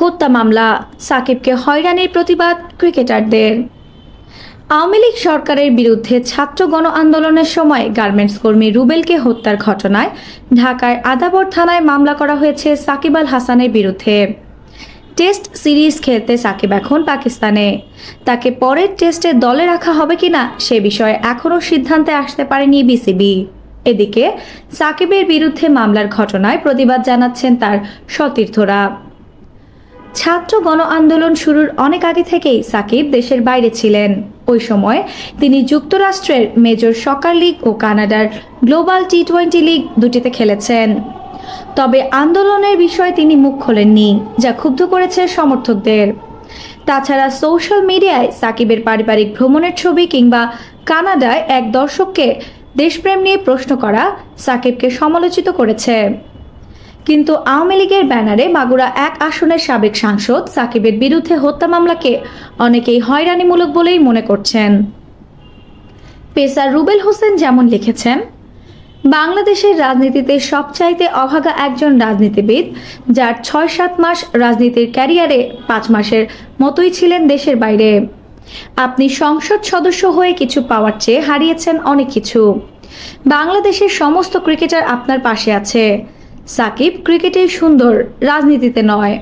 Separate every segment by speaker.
Speaker 1: হত্যা মামলা, সাকিবকে হয়রানির প্রতিবাদ ক্রিকেটারদের। আওয়ামী লীগ সরকারের বিরুদ্ধে ছাত্র গণ আন্দোলনের সময় গার্মেন্টস কর্মী রুবেলকে হত্যার ঘটনায় ঢাকার আদাবর থানায় মামলা করা হয়েছে সাকিব আল হাসানের বিরুদ্ধে। টেস্ট সিরিজ খেলতে সাকিব এখন পাকিস্তানে। তাকে পরের টেস্টে দলে রাখা হবে কিনা সে বিষয়ে এখনও সিদ্ধান্তে আসতে পারেনি বিসিবি। এদিকে, সাকিবের বিরুদ্ধে মামলার ঘটনায় প্রতিবাদ জানাচ্ছেন তার সতীর্থরা। ছাত্র গণ আন্দোলন শুরুর অনেক আগে থেকেই সাকিব দেশের বাইরে ছিলেন। ওই সময় তিনি যুক্তরাষ্ট্রের মেজর সকার লিগ ও কানাডার গ্লোবাল টি টোয়েন্টি লিগ দুটিতে খেলেছেন। তবে আন্দোলনের বিষয়ে তিনি মুখ খোলেননি, যা ক্ষুব্ধ করেছে সমর্থকদের। তাছাড়া সোশ্যাল মিডিয়ায় সাকিবের পারিবারিক ভ্রমণের ছবি কিংবা কানাডায় এক দর্শককে দেশপ্রেম নিয়ে প্রশ্ন করা সাকিবকে সমালোচিত করেছে। কিন্তু আওয়ামী লীগের ব্যানারে মাগুরা এক আসনের সাবেক সাংসদ সাকিবের বিরুদ্ধে হত্যা মামলাকে অনেকেই হয়রানিমূলক বলেই মনে করছেন। পেসার রুবেল হোসেন যেমন লিখেছেন, বাংলাদেশের রাজনীতিতে সবচাইতে অভাগা একজন রাজনীতিবিদ, যার ছয় সাত মাস রাজনীতির ক্যারিয়ারে পাঁচ মাসের মতোই ছিলেন দেশের বাইরে। আপনি সংসদ সদস্য হয়ে কিছু পাওয়ার চেয়ে হারিয়েছেন অনেক কিছু। বাংলাদেশের সমস্ত ক্রিকেটার আপনার পাশে আছে। সাকিব ক্রিকেটেই সুন্দর রাজনীতিতে নয়।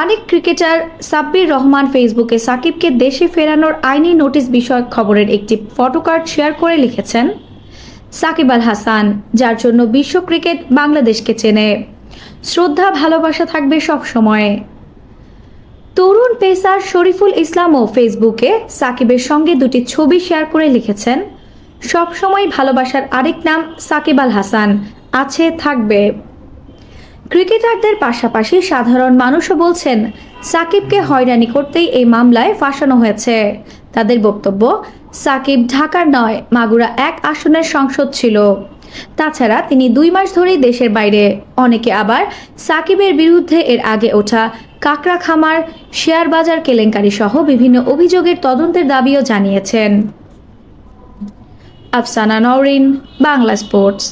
Speaker 1: আরেক ক্রিকেটার সাব্বির রহমান ফেসবুকে সাকিবকে দেশে ফেরানোর আইনি নোটিশ বিষয়ক খবরের একটি ফটোকার্ড শেয়ার করে লিখেছেন সাকিব আল হাসান, যার জন্য বিশ্ব ক্রিকেট বাংলাদেশকে চেনে। শ্রদ্ধা, ভালোবাসা থাকবে সব সময়। তরুণ পেসার শরীফুল ইসলামও ফেসবুকে সাকিবের সঙ্গে দুটি ছবি শেয়ার করে লিখেছেন, সবসময় ভালোবাসার আরেক নাম সাকিব আল হাসান আছে, থাকবে। ক্রিকেটারদের পাশাপাশি সাধারণ মানুষও বলছেন, সাকিবকে হয়রানি করতেই এই মামলায় ফাঁসানো হয়েছে। তাদের বক্তব্য, সাকিব ঢাকার নয়, মাগুরা এক আসনের সংসদ ছিল। তাছাড়া তিনি দুই মাস ধরেই দেশের বাইরে। অনেকে আবার সাকিবের বিরুদ্ধে এর আগে ওঠা কাকড়া খামার শেয়ার বাজার কেলেঙ্কারি সহ বিভিন্ন অভিযোগের তদন্তের দাবিও জানিয়েছেন। আফসানা নওরিন, বাংলা স্পোর্টস।